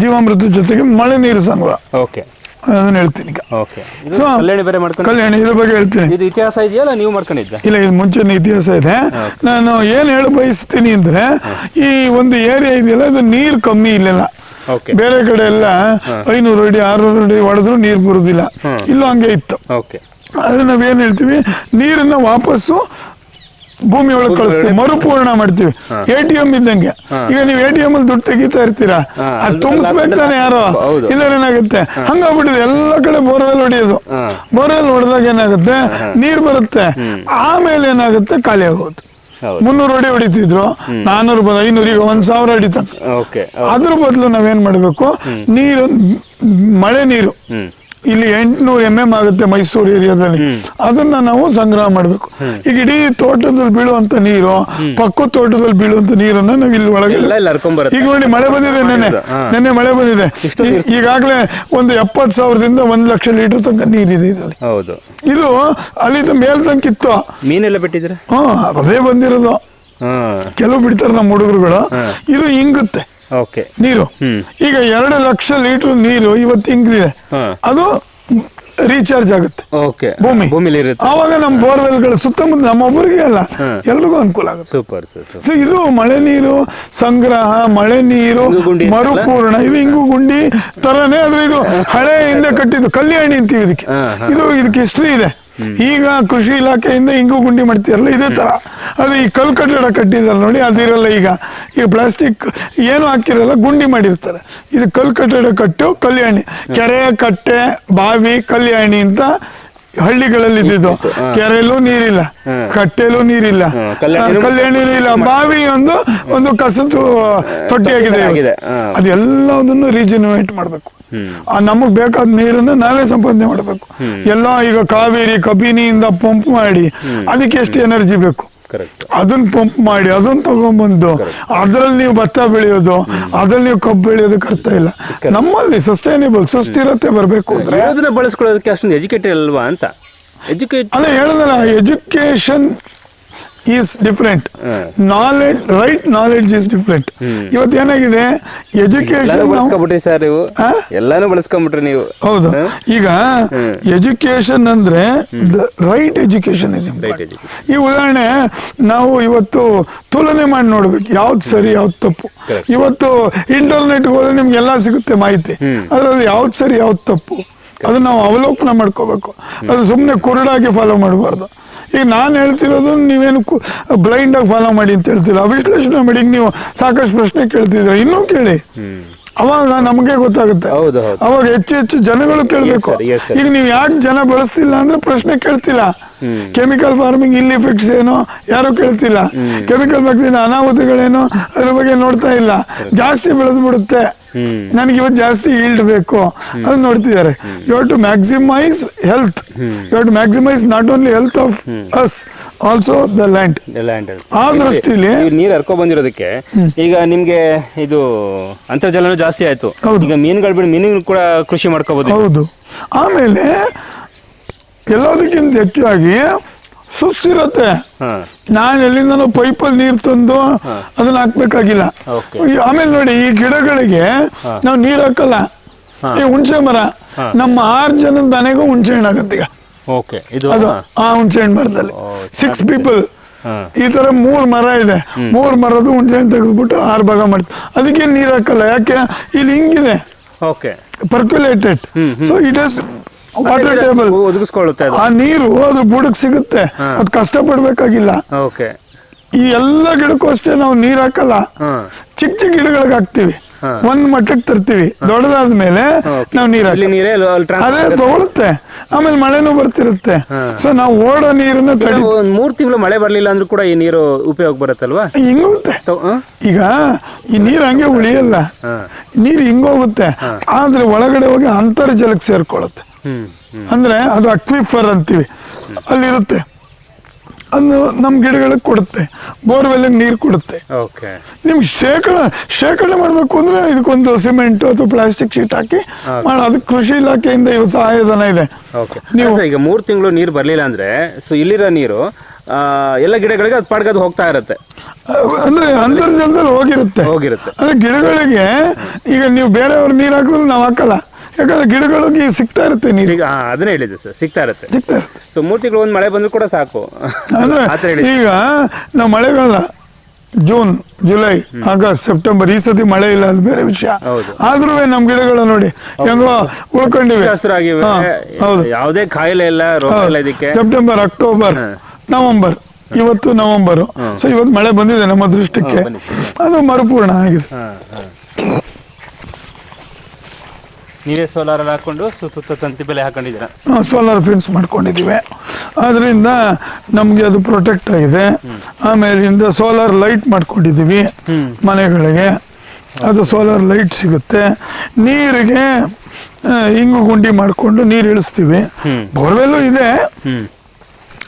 ಜೀವಾಮೃತ ಜೊತೆಗೆ ಮಳೆ ನೀರು ಸಂಗ್ರಹ ಓಕೆ ಅದನ್ನ ಹೇಳ್ತೀನಿ ಈಗ. ಓಕೆ ಇದು ಕಲ್ಯಾಣಿ ಬೇರೆ ಮಾಡ್ಕೊಂಡು ಕಲ್ಯಾಣಿ ಇದ್ರ ಬಗ್ಗೆ ಹೇಳ್ತೀನಿ. ಇದು ಇತಿಹಾಸ ಇದೆಯಲ್ಲ ನೀವು ಮಾಡ್ಕೊಂಡಿದ್ದೆ? ಇಲ್ಲ ಇದು ಮುಂಚೆನೇ ಇತಿಹಾಸ ಇದೆ. ನಾನು ಏನು ಹೇಳ ಬಯಸ್ತೀನಿ ಅಂದ್ರೆ ಈ ಒಂದು ಏರಿಯಾ ಇದೆಯಲ್ಲ ಅದು ನೀರು ಕಮ್ಮಿ ಇಲ್ಲೆಲ್ಲ. ಬೇರೆ ಕಡೆ ಎಲ್ಲ ಐನೂರು ಅಡಿ ಆರ್ನೂರು ಅಡಿ ಹೊಡೆದ್ರು ನೀರು ಬರುದಿಲ್ಲ. ಇಲ್ಲೂ ಹಂಗೆ ಇತ್ತು. ಆದ್ರೆ ನಾವೇನ್ ಹೇಳ್ತೀವಿ ನೀರನ್ನ ವಾಪಸ್ಸು ಭೂಮಿ ಒಳಗೆ ಕಳಿಸ್ತೀವಿ ಮರುಪೂರ್ಣ ಮಾಡ್ತೀವಿ. ಎ ಟಿ ಎಂ ಇದ್ದಂಗೆ ಈಗ ನೀವು ಎ ಟಿ ಎಂ ಅಲ್ಲಿ ದುಡ್ಡು ತೆಗಿತಾ ಇರ್ತೀರಾ? ಅದು ಅಲ್ಲಿ- ತುಂಬಿಸ್ಬೇಕು ತಾನೆ ಯಾರೋ. ಇಲ್ಲ ಏನಾಗುತ್ತೆ? ಹಂಗಾಗ್ಬಿಟ್ಟಿದೆ ಎಲ್ಲ ಕಡೆ ಬೋರ್ವೆಲ್ ಹೊಡೆಯೋದು. ಬೋರ್ವೆಲ್ ಹೊಡೆದಾಗ ಏನಾಗುತ್ತೆ? ನೀರ್ ಬರುತ್ತೆ. ಆಮೇಲೆ ಏನಾಗುತ್ತೆ? ಖಾಲಿ ಆಗೋದು. ಮುನ್ನೂರು ಅಡಿ ಹೊಡಿತಿದ್ರು. ನಾನೂರು ಐನೂರು ಈಗ ಒಂದ್ ಸಾವಿರ ಅಡಿ ತನಕ. ಅದ್ರ ಬದಲು ನಾವೇನ್ ಮಾಡ್ಬೇಕು? ನೀರು ಮಳೆ ನೀರು. ಇಲ್ಲಿ ಎಂಟುನೂರು ಎಂ ಎಂ ಆಗುತ್ತೆ ಮೈಸೂರು ಏರಿಯಾದಲ್ಲಿ. ಅದನ್ನ ನಾವು ಸಂಗ್ರಹ ಮಾಡಬೇಕು. ಈಗ ಇಡೀ ತೋಟದಲ್ಲಿ ಬೀಳುವಂತ ನೀರು ಪಕ್ಕ ತೋಟದಲ್ಲಿ ಬೀಳುವಂತ ನೀರನ್ನ ನಾವು ಇಲ್ಲಿ ಒಳಗೆ ಈಗ ನೋಡಿ ಮಳೆ ಬಂದಿದೆ ನೆನ್ನೆ. ನೆನ್ನೆ ಮಳೆ ಬಂದಿದೆ. ಈಗಾಗಲೇ ಒಂದು ಎಪ್ಪತ್ತು ಸಾವಿರದಿಂದ ಒಂದ್ ಲಕ್ಷ ಲೀಟರ್ ತನಕ ನೀರಿದೆ ಇದರಲ್ಲಿ. ಹೌದು. ಇದು ಅಲ್ಲಿ ಮೇಲ್ ತನಕ ಇತ್ತು ಮೀನೆಲ್ಲ ಬಿಟ್ಟಿದ್ರೆ ಹ್ಮ್ ಅದೇ ಬಂದಿರೋದು. ಕೆಲವು ಬಿಡ್ತಾರೆ ನಮ್ಮ ಹುಡುಗರುಗಳು. ಇದು ಇಂಗುತ್ತೆ. ಓಕೆ ನೀರು. ಈಗ ಎರಡು ಲಕ್ಷ ಲೀಟರ್ ನೀರು ಇವತ್ತು ಇಂಗಿದೆ ಹಾ. ಅದು ರೀಚಾರ್ಜ್ ಆಗುತ್ತೆ. ಓಕೆ ಭೂಮಿ. ಭೂಮಿಲಿ ಇರುತ್ತೆ. ಆವಾಗ ನಮ್ಮ ಬೋರ್ವೆಲ್ಗಳು ಸುತ್ತಮುತ್ತ ನಮ್ಮೊಬ್ಬರಿಗೆ ಅಲ್ಲ ಎಲ್ರಿಗೂ ಅನುಕೂಲ ಆಗುತ್ತೆ. ಸೂಪರ್ ಸೊ ಇದು ಮಳೆ ನೀರು ಸಂಗ್ರಹ ಮಳೆ ನೀರು? ಮರುಪೂರ್ಣ. ಇದು ಹಿಂಗು ಗುಂಡಿ? ತರನೇ ಆದ್ರೆ ಇದು ಹಳೆ ಹಿಂದೆ ಕಟ್ಟಿದ್ದು ಕಲ್ಯಾಣಿ ಅಂತೀವಿ ಇದಕ್ಕೆ. ಇದು ಇದಕ್ಕೆ ಹಿಸ್ಟ್ರಿ ಇದೆ. ಈಗ ಕೃಷಿ ಇಲಾಖೆಯಿಂದ ಹಿಂಗು ಗುಂಡಿ ಮಾಡ್ತೀರಲ್ಲ ಇದೇ ತರ. ಅದು ಈ ಕಲ್ ಕಟ್ಟಡ ಕಟ್ಟಿದಾರೆ ನೋಡಿ, ಅದಿರಲ್ಲ ಈಗ. ಈ ಪ್ಲಾಸ್ಟಿಕ್ ಏನು ಹಾಕಿರಲ್ಲ, ಗುಂಡಿ ಮಾಡಿರ್ತಾರೆ. ಇದು ಕಲ್ ಕಟ್ಟಡ ಕಟ್ಟು, ಕಲ್ಯಾಣಿ. ಕೆರೆ, ಕಟ್ಟೆ, ಬಾವಿ, ಕಲ್ಯಾಣಿ ಅಂತ ಹಳ್ಳಿಗಳಲ್ಲಿ ಇದ್ದಿದ್ದು ಕೆರೆಯಲ್ಲೂ ನೀರಿಲ್ಲ ಕಟ್ಟೆಲೂ ನೀರಿಲ್ಲ. ಕಲ್ಯಾಣ ಕಲ್ಯಾಣಿನೂ ಇಲ್ಲ. ಬಾವಿ ಒಂದು ಒಂದು ಕಸದು ತೊಟ್ಟಿಯಾಗಿದೆ ಆಗಿದೆ, ಅದೆಲ್ಲ ಅದೆಲ್ಲದನ್ನು ರೀಜನರೇಟ್ ಮಾಡಬೇಕು. ಆ ನಮಗ್ ಬೇಕಾದ ನೀರನ್ನ ನಾವೇ ಸಂಪಾದನೆ ಮಾಡಬೇಕು. ಎಲ್ಲ ಈಗ ಕಾವೇರಿ ಕಬಿನಿಯಿಂದ ಪಂಪ್ ಮಾಡಿ ಅದಕ್ಕೆ ಎಷ್ಟು ಎನರ್ಜಿ ಬೇಕು? ಅದನ್ನ ಪಂಪ್ ಮಾಡಿ ಅದನ್ನ ತಗೊಂಡ್ಬಂದು ಅದ್ರಲ್ಲಿ ನೀವು ಭತ್ತ ಬೆಳೆಯೋದು ಅದ್ರಲ್ಲಿ ನೀವು ಕಬ್ಬು ಬೆಳೆಯೋದಕ್ಕೆ ಅರ್ಥ ಇಲ್ಲ. ನಮ್ಮಲ್ಲಿ ಸಸ್ಟೈನೇಬಲ್ ಸುಸ್ಥಿರತೆ ಬರಬೇಕು ಅಂದ್ರೆ ಇರೋದನ್ನ ಬಳಸ್ಕೊಳ್ಳೋದಕ್ಕೆ ಅಷ್ಟೊಂದು ಎಜುಕೇಟೆಡ್ ಅಲ್ವಾ ಅಂತ? ಎಜುಕೇಟ್ ಅಲ್ಲ ಹೇಳಿದಲ್ಲ education is different knowledge right knowledge is different ಇವತ್ತು ಏನಾಗಿದೆ? ಎಜುಕೇಶನ್ ಬಳಸ್ಕೊಂಬಿಟ್ರಿ ಸರ್ ನೀವು? ಎಲ್ಲಾನು ಬಳಸ್ಕೊಂಬಿಟ್ರಿ ನೀವು. ಹೌದು. ಈಗ ಎಜುಕೇಶನ್ ಅಂದ್ರೆ ರೈಟ್ ಎಜುಕೇಶನ್ ಇಸ್ ಈ ಉದಾಹರಣೆ ನಾವು ಇವತ್ತು ತುಲನೆ ಮಾಡಿ ನೋಡ್ಬೇಕು. ಯಾವ್ದು ಸರಿ ಯಾವ್ದು ತಪ್ಪು. ಇವತ್ತು ಇಂಟರ್ನೆಟ್ ಹೋದ್ರೆ ನಿಮ್ಗೆ ಎಲ್ಲ ಸಿಗುತ್ತೆ ಮಾಹಿತಿ. ಅದರಲ್ಲಿ ಯಾವ್ದು ಸರಿ ಯಾವ್ದು ತಪ್ಪು. ಅದನ್ನ ನಾವು ಅವಲೋಕನ ಮಾಡ್ಕೋಬೇಕು. ಅದು ಸುಮ್ಮನೆ ಕುರುಡಾಗಿ ಫಾಲೋ ಮಾಡಬಾರ್ದು. ಈಗ ನಾನು ಹೇಳ್ತಿರೋದು ನೀವೇನು ಬ್ಲೈಂಡ್ ಆಗಿ ಫಾಲೋ ಮಾಡಿ ಅಂತ ಹೇಳ್ತಿಲ್ಲ ವಿಶ್ಲೇಷಣೆ ಮಾಡಿ ನೀವು ಸಾಕಷ್ಟು ಪ್ರಶ್ನೆ ಕೇಳ್ತಿದ್ರೆ ಇನ್ನೂ ಕೇಳಿ. ಅವಾಗ ನಮಗೆ ಗೊತ್ತಾಗುತ್ತೆ. ಅವಾಗ ಹೆಚ್ಚು ಹೆಚ್ಚು ಜನಗಳು ಕೇಳಬೇಕು. ಈಗ ನೀವು ಯಾಕೆ ಜನ ಬಳಸ್ತಿಲ್ಲ ಅಂದ್ರೆ ಪ್ರಶ್ನೆ ಕೇಳ್ತಿಲ್ಲ. ಕೆಮಿಕಲ್ ಫಾರ್ಮಿಂಗ್ ಇಲ್ಲಿ ಎಫೆಕ್ಟ್ಸ್ ಏನು? ಯಾರು ಕೇಳ್ತಿಲ್ಲ. ಕೆಮಿಕಲ್ ಫ್ಯಾಕ್ಟ್ರಿಯಿಂದ ಅನಾಹುತಗಳೇನೋ? ಅದ್ರ ಬಗ್ಗೆ ನೋಡ್ತಾ ಇಲ್ಲ. ಜಾಸ್ತಿ ಬೆಳೆದು ಬಿಡುತ್ತೆ ಹ್ಮ್ ನನಗೆ ಇವತ್ತು ಜಾಸ್ತಿ ಈಲ್ಡ್ ಬೇಕು. ಅದು ನೋಡ್ತಿದ್ದಾರೆ you to maximise health you to maximise not only health of us also the land ಆ ದೃಷ್ಟಿಲಿ ನೀರು ಹರ್ಕೊ ಬಂದಿರೋದಕ್ಕೆ ಈಗ ನಿಮ್ಗೆ ಇದು ಅಂತರ್ಜಲನೂ ಜಾಸ್ತಿ ಆಯ್ತು. ಹೌದು. ಈಗ ಮೀನುಗಳು ಬಿಡಿ ಮೀನು ಕೂಡ ಕೃಷಿ ಮಾಡ್ಕೋಬಹುದು ಹೌದು. ಆಮೇಲೆ ಎಲ್ಲದಕ್ಕಿಂತ ಹೆಚ್ಚಾಗಿ ಸುಸ್ಥಿರತೆ ಹಾ. ನಾನು ಎಲ್ಲಿಂದನೋ ಪೈಪಲ್ಲಿ ನೀರು ತಂದು ಅದನ್ನ ಹಾಕ್ಬೇಕಾಗಿಲ್ಲ. ಆಮೇಲೆ ನೋಡಿ ಈ ಗಿಡಗಳಿಗೆ ನಾವು ನೀರ್ ಹಾಕಲ್ಲ. ಈ ಹುಣಸೆ ಮರ. ನಮ್ಮ ಆರು ಜನದ ಮನೆಗೂ ಹುಣಸೆ ಹಣ್ಣು ಆಗತ್ತೆ ಈಗ ಅದು ಆ ಹುಣಸೆ ಹಣ್ಣು ಮರದಲ್ಲಿ. ಸಿಕ್ಸ್ ಪೀಪಲ್ ಈ ತರ ಮೂರ್ ಮರ ಇದೆ. ಮೂರ್ ಮರದ್ದು ಹುಣಸೆ ಹಣ್ಣು ತೆಗೆದ್ಬಿಟ್ಟು ಆರು ಭಾಗ ಮಾಡ್ತೀವಿ. ಅದಕ್ಕೆ ನೀರ್ ಹಾಕಲ್ಲ. ಯಾಕೆ? ಇಲ್ಲಿ ಹಿಂಗಿದೆ. Percolated so it is water table ಒದಗಿಸ್ಕೊಳ್ಳುತ್ತೆ ಆ ನೀರು ಅದ್ರ ಬುಡಕ್ ಸಿಗುತ್ತೆ. ಅದ್ ಕಷ್ಟ ಪಡ್ಬೇಕಾಗಿಲ್ಲ ಓಕೆ. ಈ ಎಲ್ಲ ಗಿಡಕ್ಕೂ ಅಷ್ಟೇ ನಾವು ನೀರ್ ಹಾಕಲ್ಲ. ಚಿಕ್ಕ ಚಿಕ್ಕ ಗಿಡಗಳಿಗೆ ಹಾಕ್ತಿವಿ. ಒಂದ್ ಮಟ್ಟಕ್ಕೆ ತರ್ತೀವಿ. ದೊಡ್ಡದಾದ್ಮೇಲೆ ನಾವು ನೀರ್ ಅದೇ ತಗೊಳುತ್ತೆ ಆಮೇಲೆ ಮಳೆನೂ ಬರ್ತಿರುತ್ತೆ. ಸೊ ನಾವು ಓಡೋ ನೀರನ್ನ ತಡಿ ಮೂರ್ ತಿಂಗಳು ಮಳೆ ಬರ್ಲಿಲ್ಲ ಅಂದ್ರೂ ಕೂಡ ಈ ನೀರು ಉಪಯೋಗ ಬರುತ್ತಲ್ವಾ? ಹಿಂಗುತ್ತೆ. ಈಗ ಈ ನೀರ್ ಹಂಗೆ ಉಳಿಯಲ್ಲ. ನೀರ್ ಹಿಂಗೋಗುತ್ತೆ ಆದ್ರೆ ಒಳಗಡೆ ಹೋಗಿ ಅಂತರ್ಜಲಕ್ಕೆ ಸೇರ್ಕೊಳ್ಳುತ್ತೆ. ಅಂದ್ರೆ ಅದು ಅಕ್ವಿಫರ್ ಅಂತೀವಿ. ಅಲ್ಲಿರುತ್ತೆ. ಅದು ನಮ್ಮ ಗಿಡಗಳಿಗೆ ಕೊಡುತ್ತೆ. ಬೋರ್ವೆಲ್ಗೆ ನೀರು ಕೊಡುತ್ತೆ. ನಿಮ್ಗೆ ಶೇಖರ ಶೇಖರಣೆ ಮಾಡಬೇಕು ಅಂದ್ರೆ ಇದಕ್ಕೊಂದು ಸಿಮೆಂಟ್ ಅಥವಾ ಪ್ಲಾಸ್ಟಿಕ್ ಶೀಟ್ ಹಾಕಿ ಮಾಡ ಅದಕ್ಕೆ ಕೃಷಿ ಇಲಾಖೆಯಿಂದ ಇವತ್ತು ಸಹಾಯಧನ ಇದೆ. ನೀವು ಈಗ ಮೂರ್ ತಿಂಗಳು ನೀರು ಬರಲಿಲ್ಲ ಅಂದ್ರೆ ಸೊ ಇಲ್ಲಿರೋ ನೀರು ಎಲ್ಲ ಗಿಡಗಳಿಗೆ ಅದು ಪಡ್ಗದು ಹೋಗ್ತಾ ಇರುತ್ತೆ. ಅಂದ್ರೆ ಅಂತರ್ಜಲದಲ್ಲಿ ಹೋಗಿರುತ್ತೆ. ಹೋಗಿರುತ್ತೆ. ಅಂದ್ರೆ ಗಿಡಗಳಿಗೆ ಈಗ ನೀವು ಬೇರೆಯವ್ರ ನೀರು ಹಾಕಿದ್ರು ನಾವು ಹಾಕಲ್ಲ. ಯಾಕಂದ್ರೆ ಗಿಡಗಳಿಗೆ ಸಿಗ್ತಾ ಇರುತ್ತೆ ನೀರು. ಈಗ ಅದನ್ನೇ ಹೇಳಿದೆ ಸರ್ ಸಿಗ್ತಾ ಇರುತ್ತೆ. ಸಿಗ್ತಾ ಇರುತ್ತೆ. ಸೊ ಮೂರ್ತಿಗಳು ಒಂದು ಮಳೆ ಬಂದ್ರು ಕೂಡ ಸಾಕು. ಅಂದ್ರೆ ಆ ಥರ ಹೇಳಿ ಈಗ ನಾವು ಮಳೆಗಾಲ ಜೂನ್ ಜುಲೈ ಆಗಸ್ಟ್ ಸೆಪ್ಟೆಂಬರ್ ಈ ಸತಿ ಮಳೆ ಇಲ್ಲ ಅದು ಬೇರೆ ವಿಷಯ. ಹೌದು. ಆದ್ರೂ ನಮ್ ಗಿಡಗಳು ನೋಡಿ ಹೆಂಗೋ ಉಳ್ಕೊಂಡಿವೆ. ಶಾಸ್ತ್ರವಾಗಿವೆ ಹಾ, ಹೌದು. ಯಾವುದೇ ಕಾಯಿಲೆ ಇಲ್ಲ ರೋಗ ಇಲ್ಲ ಇದಕ್ಕೆ. ಸೆಪ್ಟೆಂಬರ್ ಅಕ್ಟೋಬರ್ ನವೆಂಬರ್ ಇವತ್ತು ನವೆಂಬರ್ ಸೊ ಇವತ್ತು ಮಳೆ ಬಂದಿದೆ ನಮ್ಮ ದೃಷ್ಟಕ್ಕೆ. ಅದು ಮರುಪೂರ್ಣ ಆಗಿದೆ. ಹಾ, ಹಾ. ನೀವೇ ಸೋಲಾರ್ ಹಾಕೊಂಡು ಸುತ್ತ ತಂತಿ ಬೆಲೆ ಹಾಕೊಂಡಿದ್ದೀರಾ? ಸೋಲಾರ್ ಫಿನ್ಸ್ ಮಾಡ್ಕೊಂಡಿದ್ದೀವಿ. ಅದರಿಂದ ನಮಗೆ ಅದು ಪ್ರೊಟೆಕ್ಟ್ ಆಗಿದೆ. ಆಮೇಲಿಂದ ಸೋಲಾರ್ ಲೈಟ್ ಮಾಡ್ಕೊಂಡಿದ್ದೀವಿ ಮನೆಗಳಿಗೆ. ಅದು ಸೋಲಾರ್ ಲೈಟ್ ಸಿಗುತ್ತೆ. ನೀರಿಗೆ ಹಿಂಗು ಇಂಗು ಗುಂಡಿ ಮಾಡಿಕೊಂಡು ನೀರು ಇಳಿಸ್ತೀವಿ. ಬೋರ್ವೆಲ್ಲು ಇದೆ.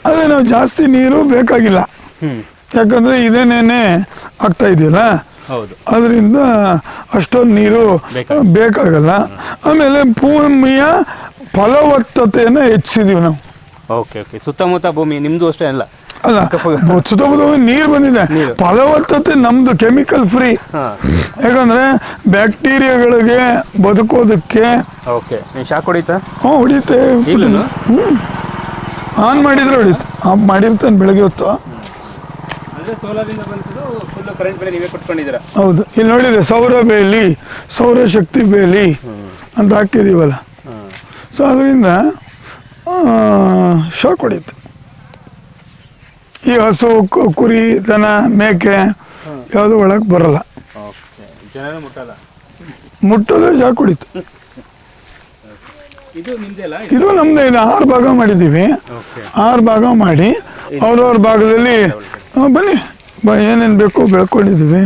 ಆದರೆ ನಾವು ಜಾಸ್ತಿ ನೀರು ಬೇಕಾಗಿಲ್ಲ. ಯಾಕಂದರೆ ಇದೇನೇನೆ ಆಗ್ತಾ ಇದೆಯಲ್ಲ? ಅದರಿಂದ ಅಷ್ಟೊಂದು ನೀರು ಬೇಕಾಗಲ್ಲ. ಆಮೇಲೆ ಭೂಮಿಯ ಫಲವತ್ತತೆಯನ್ನು ಹೆಚ್ಚಿದೀವಿ ನಾವು. Okay okay. ಸುತ್ತಮುತ್ತ ಭೂಮಿ ನಿಮ್ದು ಅಷ್ಟೇ ಅಲ್ಲ? ಅಲ್ಲ ಸುತ್ತಮುತ್ತ. ನೀರು ಬಂದಿದೆ. ಫಲವತ್ತತೆ ನಮ್ದು ಕೆಮಿಕಲ್ ಫ್ರೀ. ಯಾಕಂದ್ರೆ ಬ್ಯಾಕ್ಟೀರಿಯಾಗಳಿಗೆ ಬದುಕೋದಕ್ಕೆ ಓಕೆ. ಶಾಕ್ ಹೊಡಿತಾ? ಹ್ಞೂ ಹೊಡಿತೆ. ಆನ್ ಮಾಡಿದ್ರೆ ಹೊಡಿತು. ಆಫ್ ಮಾಡಿರ್ತಾನೆ ಬೆಳಗ್ಗೆ ಹೊತ್ತು. ಹೌದು. ಇಲ್ಲಿ ನೋಡಿದ್ರೆ ಸೌರ ಬೇಲಿ ಸೌರಶಕ್ತಿ ಬೇಲಿ ಅಂತ ಹಾಕಿದೀವಲ್ಲ. ಸೊ ಅದರಿಂದ ಶಾಕ್ ಹೊಡೀತು ಈ ಹಸು ಕುರಿ ದನ ಮೇಕೆ ಯಾವುದು ಒಳಗೆ ಬರಲ್ಲ. ಮುಟ್ಟೋದೇ ಶಾಕ್ ಹೊಡೀತು ಇದು ನಮ್ದೇ ಇದು ಆರು ಭಾಗ ಮಾಡಿದ್ದೀವಿ. ಆರು ಭಾಗ ಮಾಡಿ ಅವ್ರವ್ರ ಭಾಗದಲ್ಲಿ ಆ, ಬನ್ನಿ. ಬ ಏನೇನು ಬೇಕು ಬೆಳ್ಕೊಂಡಿದ್ದೀವಿ.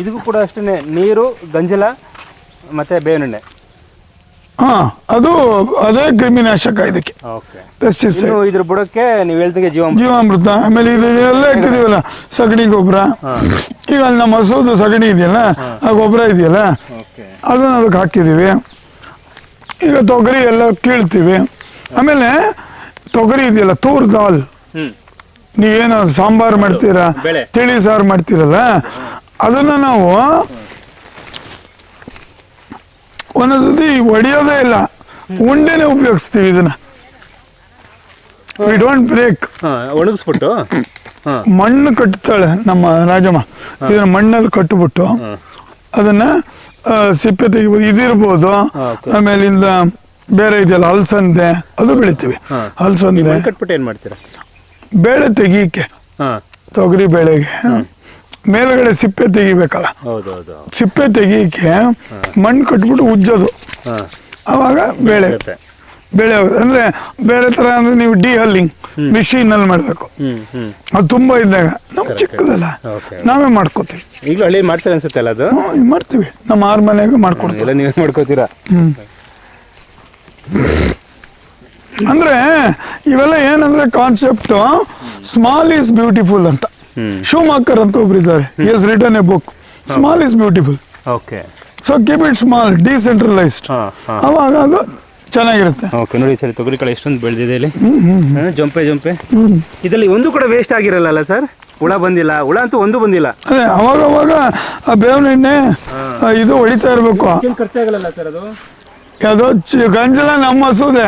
ಇದಕ್ಕೂ ಕೂಡ ಅಷ್ಟೇ ನೀರು ಗಂಜಲ ಮತ್ತೆ ಬೇವಿನೆಣ್ಣೆ ಹಾಂ ಅದು ಅದೇ ಕ್ರಿಮಿನಾಶಕ ಇದಕ್ಕೆ. ಓಕೆ ಪೆಸ್ಟಿಸೈಡ್ ಇದ್ರ ಬುಡಕ್ಕೆ ನೀವು ಹೇಳ್ತೀವಿ ಜೀವ ಜೀವಾಮೃತ ಆಮೇಲೆ ಇದು ಎಲ್ಲ ಇಟ್ಟಿದೀವಲ್ಲ ಸಗಣಿ ಗೊಬ್ಬರ. ಈಗ ಅಲ್ಲಿ ನಮ್ಮ ಹಸುದು ಸಗಣಿ ಇದೆಯಲ್ಲ ಆ ಗೊಬ್ಬರ ಇದೆಯಲ್ಲ ಅದನ್ನ ಅದಕ್ಕೆ ಹಾಕಿದೀವಿ ಈಗ ತೊಗರಿ ಎಲ್ಲ ಕೀಳ್ತೀವಿ. ಆಮೇಲೆ ತೊಗರಿ ಇದೆಯಲ್ಲ ತೂರ್ ದಾಲ್. ನೀವೇನು ಸಾಂಬಾರ್ ಮಾಡ್ತೀರಾ. ತಿಳಿ ಸಾರು ಮಾಡ್ತೀರಲ್ಲ? ಅದನ್ನ ನಾವು ಒಂದೊಂದ್ಸತಿ ಒಡೆಯೋದೇ ಇಲ್ಲ. ಉಂಡೆನೆ ಉಪಯೋಗಿಸ್ತೀವಿ ಇದನ್ನ. ವಿ ಡೋಂಟ್ ಬ್ರೇಕ್ ಒಣಗಿಸ್ಬಿಟ್ಟು. ಮಣ್ಣು ಕಟ್ತಾಳೆ ನಮ್ಮ ರಾಜಮ್ಮ. ಇದನ್ನ ಮಣ್ಣಲ್ಲಿ ಕಟ್ಟಿಬಿಟ್ಟು ಅದನ್ನ ಸಿಪ್ಪೆ ತೆಗಿಬೋದು ಇದಿರ್ಬೋದು. ಆಮೇಲಿಂದ ಬೇರೆ ಇದೆಯಲ್ಲ ಹಲಸಂದೆ ಅದು ಬೆಳಿತೀವಿ. ಹಲಸಂದೆ. ಮಣ್ಣು ಕಟ್ಬಿಟ್ಟು ಏನು ಮಾಡ್ತೀರಾ? ಬೇಳೆ ತೆಗೀಕೆ. ಹಾಂ. ತೊಗರಿ ಬೇಳೆಗೆ. ಮೇಲ್ಗಡೆ ಸಿಪ್ಪೆ ತೆಗಿಬೇಕಲ್ಲ. ಸಿಪ್ಪೆ ತೆಗೀಕೆ ಮಣ್ಣು ಕಟ್ಬಿಟ್ಟು ಉಜ್ಜೋದು. ಅವಾಗ ಬೇಳೆ. ಬೇಳೆ. ಅಂದ್ರೆ ಬೇರೆ ತರ ಅಂದ್ರೆ ನೀವು ಡಿ ಹಲ್ಲಿಂಗ್ ಮಿಷಿನ್ ಅಲ್ಲಿ ಮಾಡ್ಬೇಕು ಅದು ತುಂಬಾ ಇದ್ದಾಗ ನಮ್ ಚಿಕ್ಕದಲ್ಲ ನಾವೇ ಮಾಡ್ಕೋತೀವಿ. ಈಗಲೂ ಹಳ್ಳಿ ಮಾಡ್ತಾರೆ ಅನ್ಸುತ್ತೆ ಅಲ್ಲ ಅದು? ಮಾಡ್ತೀವಿ. ನಮ್ಮ ಆರ್ ಮನೆಗೆ ಮಾಡ್ಕೊಡ್ತೀವಿ. ನೀವೇ ಮಾಡ್ಕೋತೀರಾ? ಅಂದ್ರೆ ಇವೆಲ್ಲ ಏನಂದ್ರೆ ಕಾನ್ಸೆಪ್ಟ್ ಸ್ಮಾಲ್ ಈಸ್ ಬ್ಯೂಟಿಫುಲ್ ಅಂತ. ಶಿವಮಾಕರ್ ಅಂತ ಒಬ್ರು ಇದ್ದಾರೆ. He's return a book small is beautiful okay so keep it small decentralised ಅವಾಗ ಅದು ಚೆನ್ನಾಗಿರುತ್ತೆ. ಓಕೆ ನೋಡಿ ಸರ್ ತೊಗರಿ ಕಾಳು ಎಷ್ಟೊಂದು ಬೆಳೆದಿದೆ ಇಲ್ಲಿ. ಹಾ, ಜಂಪೆ ಜಂಪೆ. ಇದರಲ್ಲಿ ಒಂದು ಕೂಡ ವೇಸ್ಟ್ ಆಗಿರಲ್ಲ ಸರ್ ಹುಳ ಬಂದಿಲ್ಲ ಹುಳ ಅಂತೂ ಒಂದು ಬಂದಿಲ್ಲ. ಅದೇ ಅವಾಗ ಅವಾಗ ಆ ಬೇವಿನ ಎಣ್ಣೆ ಆ, ಇದು ಹೊಡಿತಾ ಇರಬೇಕು. ಏನು ಖರ್ಚಾಗಲ್ಲ ಸರ್ ಅದು? ಯಾವುದೋ ಚಿ- ಗಂಜಲ ನಮ್ಮ ಹಸುದೆ.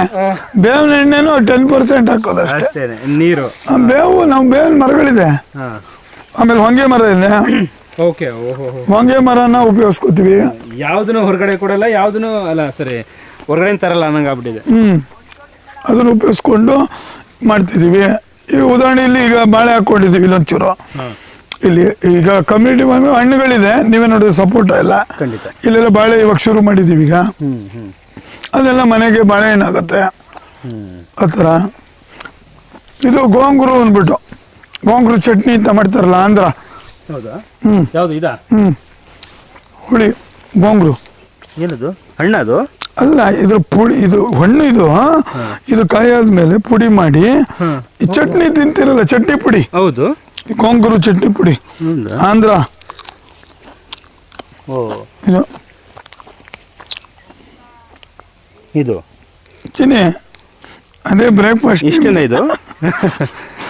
ಬೇವಿನ ಎಣ್ಣೆನು ಟೆನ್ ಪರ್ಸೆಂಟ್ ಹಾಕೋದು ಅಷ್ಟೇ. ನೀರು. ಆ ಬೇವು ನಮ್ಮ ಬೇವಿನ ಮರಗಳಿದೆ. ಹಾಂ. ಆಮೇಲೆ ಹೊಂಗೆ ಮರ ಇದೆ. ಓಕೆ ಓಹೋ ಹೊಂಗೆ ಮರನ ಉಪಯೋಗಿಸ್ಕೋತೀವಿ. ಯಾವ್ದನ್ನು ಹೊರಗಡೆ ಕೊಡಲ್ಲ ಯಾವ್ದನ್ನು ಅಲ್ಲ ಸರಿ ಹೊರಗಡೆ ತರಲ್ಲ ಅನ್ನಂಗೆ ಆಗ್ಬಿಟ್ಟಿದೆ ಹ್ಞೂ ಅದನ್ನು ಉಪಯೋಗಿಸ್ಕೊಂಡು ಮಾಡ್ತಿದೀವಿ ಈಗ ಉದಾಹರಣೆ ಇಲ್ಲಿ ಈಗ ಬಾಳೆ ಹಾಕೊಂಡಿದೀವಿ ಇಲ್ಲೊಂಚೂರು. ಚೂರು ಇಲ್ಲಿ ಈಗ ಕಮ್ಯುನಿಟಿ ಹಣ್ಣುಗಳಿದೆ ನೀವೇ ನೋಡಿದ್ರೆ ಸಪೋರ್ಟ್ ಎಲ್ಲ. ಖಂಡಿತ. ಇಲ್ಲೆಲ್ಲ ಬಾಳೆ ಇವಾಗ ಶುರು ಮಾಡಿದೀವಿ ಈಗ. ಅದೆಲ್ಲ ಮನೆಗೆ ಬಾಳೆಹಣ್ಣಾಗುತ್ತೆ ಏನಾಗುತ್ತೆ ಆ ಥರ. ಇದು ಗೋಂಗುರು ಅಂದ್ಬಿಟ್ಟು. ಗೋಂಗುರು ಚಟ್ನಿ ಅಂತ ಮಾಡ್ತಾರಲ್ಲ ಆಂಧ್ರ. ಹೌದಾ? ಹ್ಞೂ ಯಾವುದು ಇದಾ? ಹ್ಞೂ ಹುಳಿ ಗೋಂಗುರು. ಏನದು? ಹಣ್ಣದು ಅಲ್ಲ ಇದ್ರ ಪುಡಿ ಇದು ಹಣ್ಣು ಇದು ಇದು ಕಾಯಿ ಮೇಲೆ ಪುಡಿ ಮಾಡಿ ಈ ಚಟ್ನಿ ತಿಂತಿರಲ್ಲ ಚಟ್ನಿ ಪುಡಿ? ಹೌದು. ಈ ಗೋಂಗುರು ಚಟ್ನಿ ಪುಡಿ ಆಂಧ್ರ. ಇದು. ಇದು. ತಿನ್ನಿ ಅದೇ ಬ್ರೇಕ್ಫಾಸ್ಟ್ ಇಷ್ಟೇನ ಇದು?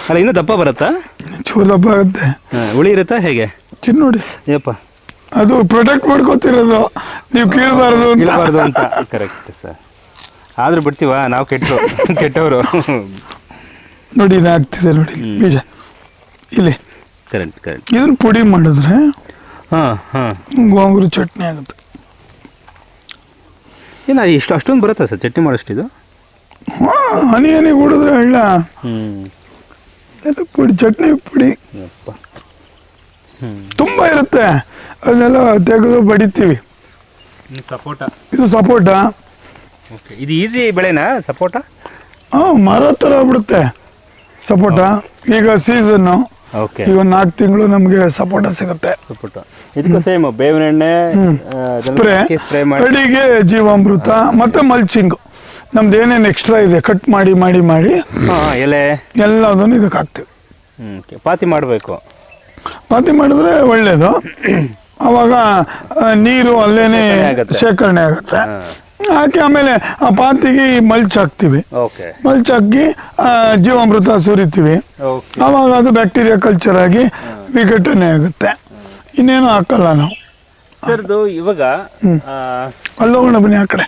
ಅಲ್ಲ ಇನ್ನೂ ದಪ್ಪ ಬರುತ್ತಾ? ಚೂರು ದಪ್ಪ ಆಗುತ್ತೆ. ಉಳಿ ಹುಳಿ ಇರುತ್ತಾ ಹೇಗೆ? ತಿನ್ನೋಡಿ ನೋಡಿ. ಯಪ್ಪ. ಅದು ಪ್ರೊಟೆಕ್ಟ್ ಮಾಡ್ಕೋತಿರೋದು. ನೀವು ಕೀಳಬಾರ್ದು ಇರಬಾರ್ದು ಅಂತ. ಕರೆಕ್ಟ್ ಸರ್ ಆದ್ರೂ ಬಿಡ್ತೀವ? ನಾವು ಕೆಟ್ಟರು ಕೆಟ್ಟವರು. ನೋಡಿ ಇದು ಆಗ್ತಿದೆ ನೋಡಿ ಬೀಜ ಇಲ್ಲಿ. ಕರೆಕ್ಟ್ ಕರೆಕ್ಟ್ ಇದನ್ನ ಪುಡಿ ಮಾಡಿದ್ರೆ ಹಾಂ ಹಾಂ. ಗೋಂಗೂರು ಚಟ್ನಿ ಆಗುತ್ತೆ. ಏನು ಇಷ್ಟು ಅಷ್ಟೊಂದು ಬರುತ್ತಾ ಸರ್ ಚಟ್ನಿ ಮಾಡೋಷ್ಟು ಇದು? ಹಾಂ ಹನಿ ಹನಿ ಕುಡಿದ್ರೆ ಹಳ್ಳ ಹ್ಞೂ ಪುಡಿ ಚಟ್ನಿ ಪುಡಿ. ಯಪ್ಪ. ತುಂಬ ಇರುತ್ತೆ. ಅದನ್ನೆಲ್ಲ ತೆಗೆದು ಬಡಿತೀವಿ. ಸಪೋಟ. ಇದು ಸಪೋಟ. ಓಕೆ. ಇದು ಈಸಿ ಬೆಳೆನಾ ಸಪೋಟ? ಹಾಂ ಮರ ಥರ ಬಿಡುತ್ತೆ ಸಪೋಟ. ಈಗ ಸೀಸನ್ನು ಓಕೆ. ಈಗ ಒಂದು ನಾಲ್ಕು ತಿಂಗಳು ನಮಗೆ ಸಪೋಟ ಸಿಗುತ್ತೆ. ಸಪೋಟ. ಇದಕ್ಕೂ ಸೇಮ್ ಬೇವಿನ ಎಣ್ಣೆ ಸ್ಪ್ರೇ ಅಡಿಗೆ ಜೀವಾಮೃತ ಮತ್ತೆ ಮಲ್ಚಿಂಗ್ ನಮ್ದು ಏನೇನು ಎಕ್ಸ್ಟ್ರಾ ಇದೆ ಕಟ್ ಮಾಡಿ ಮಾಡಿ ಮಾಡಿ. ಎಲೆ. ಎಲ್ಲದನ್ನು ಇದಕ್ಕೆ ಹಾಕ್ತೀವಿ. ಪಾತಿ ಮಾಡಬೇಕು. ಪಾತಿ ಮಾಡಿದ್ರೆ ಒಳ್ಳೇದು. ಅವಾಗ ನೀರು ಅಲ್ಲೇನೆ ಶೇಖರಣೆ ಆಗುತ್ತೆ. ಹಾಕಿ ಆಮೇಲೆ ಆ ಪಾತಿಗೆ ಮಲ್ಚ್ ಹಾಕ್ತಿವಿ. ಮಲ್ಚ್ ಹಾಕಿ ಜೀವಾಮೃತ ಸುರಿತೀವಿ. ಅವಾಗ ಆವಾಗ ಅದು ಬ್ಯಾಕ್ಟೀರಿಯಾ ಕಲ್ಚರ್ ಆಗಿ ವಿಘಟನೆ ಆಗುತ್ತೆ. ಇನ್ನೇನು ಹಾಕಲ್ಲ ನಾವು. ಸರ್ದು ಇವಾಗ ಆ, ಅಲ್ಲೋಗೋಣ ಬನ್ನಿ ಆ ಕಡೆ.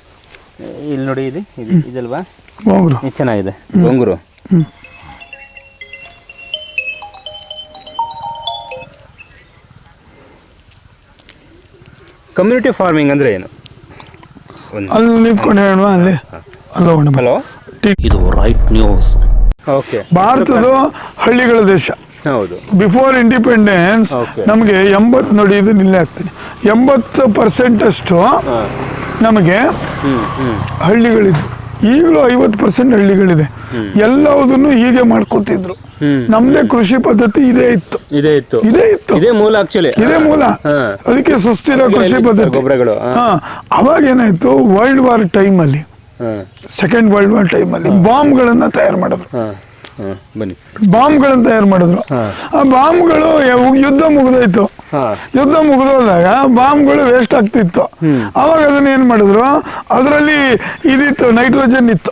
ಇಲ್ಲಿ ನೋಡಿ ಇದು ಇದು ಇದಲ್ವಾ? ಚೆನ್ನಾಗಿದೆ. ಗೊಂಗುರು. ಕಮ್ಯುನಿಟಿ ಫಾರ್ಮಿಂಗ್ ಅಂದ್ರೆ ಏನು? ಅಲ್ಲಿ ನಿಂತ್ಕೊಂಡು ಹೇಳುವ ಅಲ್ಲಿ. ಹಲೋ ಇದು ರೈಟ್ ನ್ಯೂಸ್ ಓಕೆ ಭಾರತದ ಹಳ್ಳಿಗಳ ದೇಶ. ಹೌದು. ಬಿಫೋರ್ ಇಂಡಿಪೆಂಡೆನ್ಸ್ ನಮಗೆ ಎಂಬತ್ತು ನೋಡಿ ಇದು ನಿಲ್ಲೇ ಆಗ್ತೀನಿ ಎಂಬತ್ತು ಪರ್ಸೆಂಟ್ ಅಷ್ಟು ನಮಗೆ ಹಳ್ಳಿಗಳಿದ್ವು. ಈಗಲೂ ಐವತ್ತು ಪರ್ಸೆಂಟ್ ಹಳ್ಳಿಗಳಿದೆ. ಎಲ್ಲವುದನ್ನು ಹೀಗೆ ಮಾಡ್ಕೊತಿದ್ರು. ನಮ್ದೇ ಕೃಷಿ ಪದ್ಧತಿ ಇದೇ ಇತ್ತು. ಇದೇ ಇತ್ತು. ಇದೇ ಇತ್ತು. ಇದೇ ಮೂಲ ಆಕ್ಚುಲಿ. ಇದೇ ಮೂಲ. ಅದಕ್ಕೆ ಸುಸ್ಥಿರ ಕೃಷಿ ಪದ್ಧತಿ. ಅವಾಗ ಏನಾಯ್ತು? ವರ್ಲ್ಡ್ ವಾರ್ ಟೈಮ್ ಅಲ್ಲಿ. ಸೆಕೆಂಡ್ ವರ್ಲ್ಡ್ ವಾರ್ ಟೈಮಲ್ಲಿ ಬಾಂಬ್ಗಳನ್ನ ತಯಾರು ಮಾಡಿದ್ರು. ಬನ್ನಿ. ಬಾಂಬ್ಗಳನ್ನ ತಯಾರು ಮಾಡಿದ್ರು? ಆ ಬಾಂಬ್ಗಳು ಯಾವ- ಯುದ್ಧ ಮುಗಿದೋಯ್ತು. ಯುದ್ಧ ಮುಗಿದೋದಾಗ ಬಾಂಬ್ಗಳು ವೇಸ್ಟ್ ಆಗ್ತಿತ್ತು. ಅವಾಗ ಅದನ್ನ ಏನ್ ಮಾಡಿದ್ರು? ಅದರಲ್ಲಿ ಇದಿತ್ತು ನೈಟ್ರೋಜನ್ ಇತ್ತು.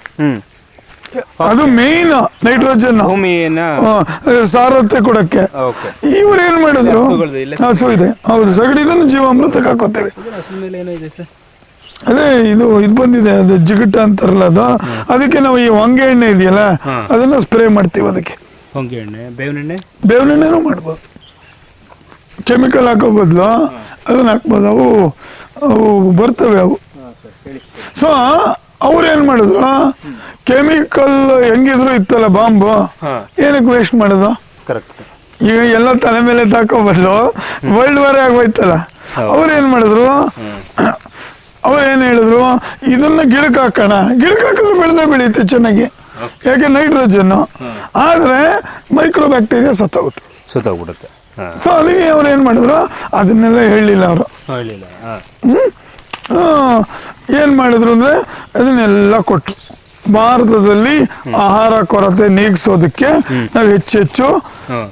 ಅದು ಮೇನ್ ನೈಟ್ರೋಜನ್ ಸಾರತ್ತೆ ಸಾರತೆ ಕೊಡಕ್ಕೆ. ಓಕೆ. ಇವ್ರು ಏನ್ ಮಾಡಿದ್ರು ಹಸು ಇದೆ. ಹೌದು ಸಗಡಿದನ್ನು ಜೀವಾಮೃತಕ್ಕೆ ಹಾಕೋತೇವೆ ಅದೇ ಇದು ಇದು ಬಂದಿದೆ ಅದು ಜಿಗಟ ಅಂತಾರಲ್ಲ ಅದು? ಅದಕ್ಕೆ ನಾವು ಈ ಹೊಂಗೆ ಎಣ್ಣೆ ಇದೆಯಲ್ಲ ಅದನ್ನ ಸ್ಪ್ರೇ ಮಾಡ್ತೀವಿ ಅದಕ್ಕೆ. ಹೊಂಗೆ ಎಣ್ಣೆ ಬೇವಿನ ಎಣ್ಣೆ? ಬೇವಿನ ಎಣ್ಣೆನೂ ಮಾಡ್ಬೋದು. ಕೆಮಿಕಲ್ ಹಾಕೋ ಬದಲು ಅದನ್ನ ಹಾಕ್ಬೋದು. ಅವು ಅವು ಬರ್ತವೆ ಅವು. ಸೊ ಅವ್ರು ಏನ್ ಮಾಡಿದ್ರು? ಕೆಮಿಕಲ್ ಹೆಂಗಿದ್ರು ಇತ್ತಲ್ಲ ಬಾಂಬು? ಏನಕ್ಕೆ ವೇಸ್ಟ್ ಮಾಡೋದು? ಕರೆಕ್ಟ್ ಈಗ ಎಲ್ಲ ತಲೆ ಮೇಲೆ ತಾಕೋ ಬದಲು ವರ್ಲ್ಡ್ ವಾರ್ ಆಗೋಯ್ತಲ್ಲ ಅವ್ರು ಏನ್ ಮಾಡಿದ್ರು? ಅವ್ರು ಏನು ಹೇಳಿದ್ರು? ಇದನ್ನ ಗಿಡಕ್ಕೆ ಹಾಕೋಣ. ಗಿಡಕ್ಕೆ ಹಾಕಿದ್ರೆ ಬೆಳೆದೇ ಬೆಳೆಯುತ್ತೆ ಚೆನ್ನಾಗಿ. ಯಾಕೆ? ನೈಟ್ರೋಜನ್ ಆದ್ರೆ ಮೈಕ್ರೋ ಬ್ಯಾಕ್ಟೀರಿಯಾ ಸತ್ತೋಗುತ್ತೆ. ಸತ್ತೋಗ್ಬಿಡುತ್ತೆ. ಸೊ ಅದಕ್ಕೆ ಅವ್ರು ಏನು ಮಾಡಿದ್ರು? ಅದನ್ನೆಲ್ಲ ಹೇಳಿಲ್ಲ ಅವರು. ಹೇಳಿಲ್ಲ. ಏನ್ ಮಾಡಿದ್ರು ಅಂದ್ರೆ ಅದನ್ನೆಲ್ಲ ಕೊಟ್ಟರು ಭಾರತದಲ್ಲಿ ಆಹಾರ ಕೊರತೆ ನೀಗಿಸೋದಕ್ಕೆ ನಾವು ಹೆಚ್ಚೆಚ್ಚು.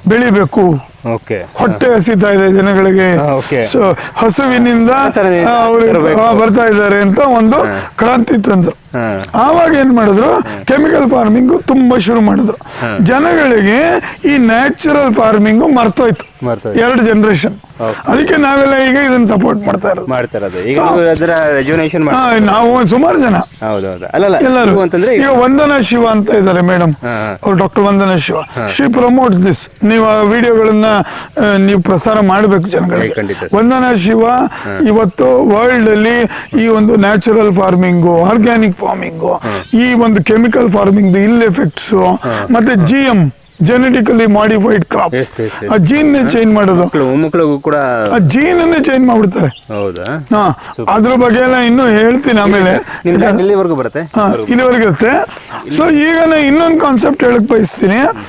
ಬೆಳಿಬೇಕು. ಹೊಟ್ಟೆ ಹಸಿತಾ ಇದೆ ಜನಗಳಿಗೆ. ಸೊ ಹಸುವಿನಿಂದ ಬರ್ತಾ ಇದ್ದಾರೆ ಅಂತ ಒಂದು ಕ್ರಾಂತಿ ತಂದ್ರು. ಆವಾಗ ಏನ್ ಮಾಡಿದ್ರು? ಕೆಮಿಕಲ್ ಫಾರ್ಮಿಂಗ್ ತುಂಬಾ ಶುರು ಮಾಡಿದ್ರು. ಜನಗಳಿಗೆ ಈ ನ್ಯಾಚುರಲ್ ಫಾರ್ಮಿಂಗ್ ಮರ್ತೋಯ್ತು. ಎರಡು ಜನರೇಷನ್ ಅದಕ್ಕೆ ನಾವೆಲ್ಲ ಈಗ ಇದನ್ನ ಸಪೋರ್ಟ್ ಮಾಡ್ತಾ ಇರೋದು. ನಾವು ಸುಮಾರು ಜನ. ಎಲ್ಲರೂ. ಈಗ ವಂದನಾ ಶಿವ ಅಂತ ಇದ್ದಾರೆ madam doctor Vandana Shiva. She promotes this ನೀವು ಆ ವಿಡಿಯೋಗಳನ್ನ ನೀವು ಪ್ರಸಾರ ಮಾಡಬೇಕು ಜನಗಳಿಗೆ. ವಂದನ ಶಿವ ಇವತ್ತು ವರ್ಲ್ಡ್ ಅಲ್ಲಿ ಈ ಒಂದು ನ್ಯಾಚುರಲ್ ಫಾರ್ಮಿಂಗು ಆರ್ಗ್ಯಾನಿಕ್ ಫಾರ್ಮಿಂಗು ಈ ಒಂದು ಕೆಮಿಕಲ್ ಫಾರ್ಮಿಂಗ್ ಇಲ್ ಎಫೆಕ್ಟ್ಸ್ ಮತ್ತೆ G M genetically modified crop. ಆ ಜೀನ್ ಚೇಂಜ್ ಮಾಡೋದು. ಕೂಡ ಆ ಜೀನ್ ಅನ್ನೇ ಚೇಂಜ್ ಮಾಡ್ಬಿಡ್ತಾರೆ. ಹಾ. ಅದ್ರ ಬಗ್ಗೆ ಎಲ್ಲ ಇನ್ನೂ ಹೇಳ್ತೀನಿ ಆಮೇಲೆ. ಇಲ್ಲಿವರೆಗೂ ಬರುತ್ತೆ? ಇಲ್ಲಿವರೆಗೆ ಇರುತ್ತೆ. ಸೊ ಈಗ ನಾನು ಇನ್ನೊಂದು ಕಾನ್ಸೆಪ್ಟ್ ಹೇಳಕ್ ಬಯಸ್ತೀನಿ.